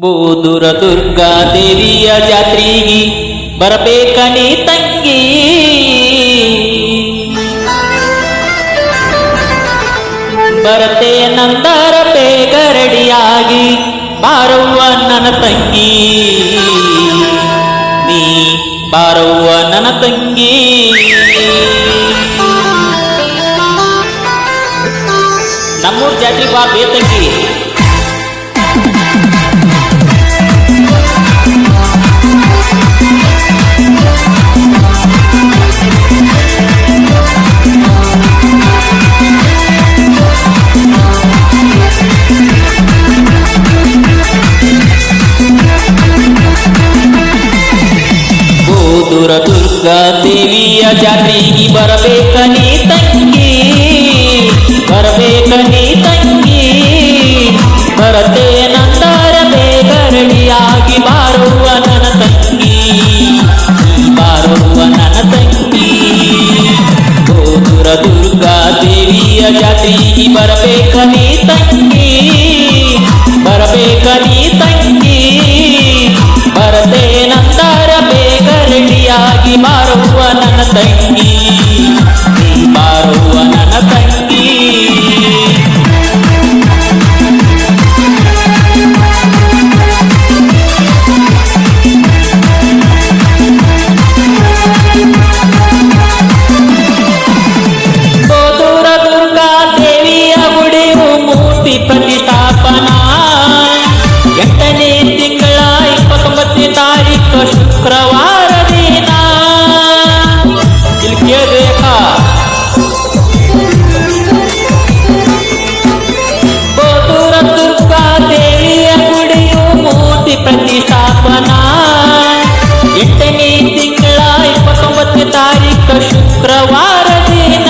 ಬೋದುರ ದುರ್ಗಾ ದೇವಿಯ ಜಾತ್ರೆಗೆ ಬರಬೇಕ ನೀ ತಂಗಿ. ಬರತೆ ನಂದರ ಬೇಗರಡಿಯಾಗಿ ಬಾರವ್ವ ನನ್ನ ತಂಗಿ. ನೀ ಬಾರವ್ವ ನನ್ನ ತಂಗಿ. ನಮ್ಮೂರ್ ಜಾತ್ರೆ ಬಾ ಬೇ ದುರ್ಗಾ ದೇವಿಯ ಜಾತ್ರೆಗೆ ಬರಬೇಕನೇ ತಂಗಿ? ಬರಬೇಕ ಶುಕ್ರವಾರ ದಿನ ಇಲ್ಲಿ ಕೇಳಬೇಕಾ? ಗೋದೂರ ದುರ್ಗಾ ದೇವಿಯ ಗುಡಿಯು ಮೂರ್ತಿ ಪ್ರತಿಷ್ಠಾಪನಾ? ಎಂಟನೇ ತಿಂಗಳ ಇಪ್ಪತ್ತೊಂಬತ್ತನೇ ತಾರೀಕು ಶುಕ್ರವಾರ ದಿನ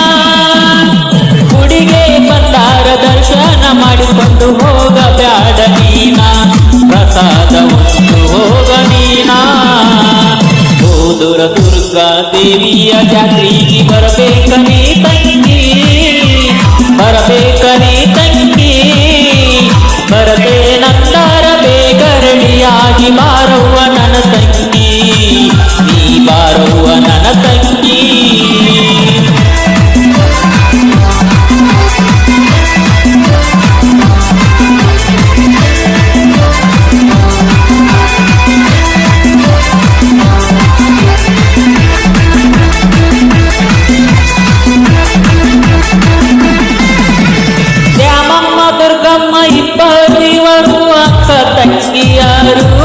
ಗುಡಿಗೆ ಬಂದಾರ ದರ್ಶನ ಮಾಡಿಕೊಂಡು ಹೋಗ ಬ್ಯಾಡ ನೀನ? ಪ್ರಸಾದ ಒಂದು ಗೋದುರ ದುರ್ಗಾ ದೇವಿಯ ಜಾತ್ರೆಗೆ ಬರಬೇಕ ನೀ ತಂಗಿ ಬರಬೇಕ ಯಾರು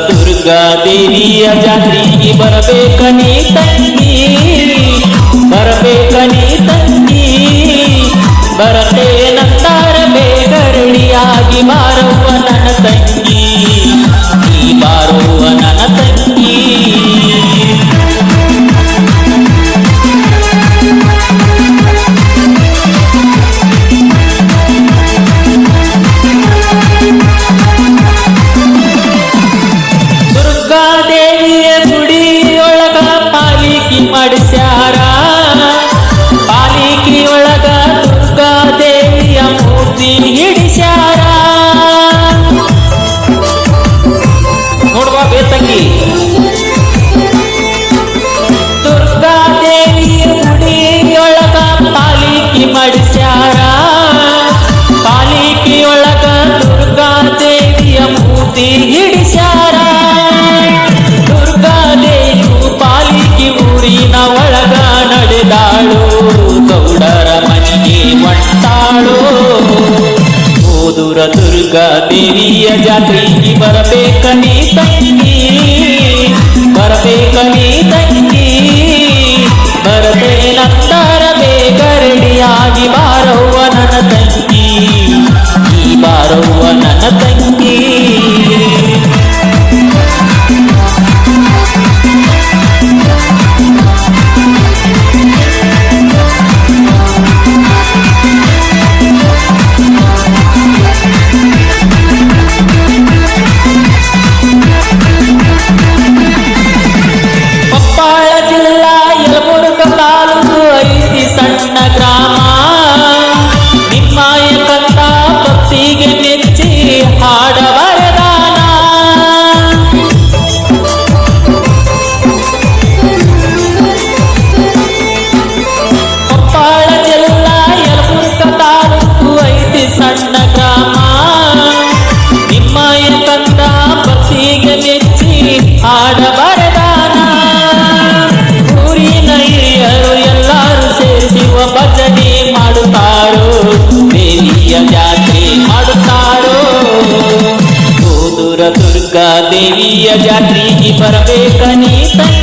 ದುರ್ಗಾ ದೇವಿಯ ಜಾತ್ರೆಗೆ ಬರಬೇಕ ನೀ ತಂಗಿ? ಬರಬೇಕ ನೀ ತಂಗಿ? ಬರತೇ ನಂತಾರ ಬೇಗರಣಿಯಾಗಿ ಮಾರವ್ವ ನನ್ನ ತಂಗಿ. ಜಾತ್ರೆಗೆ ಬರಬೇಕ ನೀ ತಂಗಿ? ಬರಬೇಕ ನೀ ಯಲಬುರ್ಗ ತಾಲೂಕು ಐತಿ ಸಣ್ಣ ಗ್ರಾಮ ನಿಮ್ಮಾಯ ಕಂತ ಭಕ್ತಿಗೆ ಮೆಚ್ಚಿ ಹಾಡವರದಾನ ಕೊಪ್ಪಾಳ ಜಿಲ್ಲಾ ಯಲಬುರ್ಗ ತಾಲೂಕು ಐತಿ ಸಣ್ಣ ಗ್ರಾಮ ನಿಮ್ಮಾಯ ಕಂತ ಭಕ್ತಿಗೆ ಮೆಚ್ಚಿ ಹಾಡವ ಹೋದುರ ದುರ್ಗಾ ದೇವಿಯ ಜಾತ್ರೆಗೆ ಬರಬೇಕ ನೀ ತಂಗಿ ಬರಬೇಕ ನೀ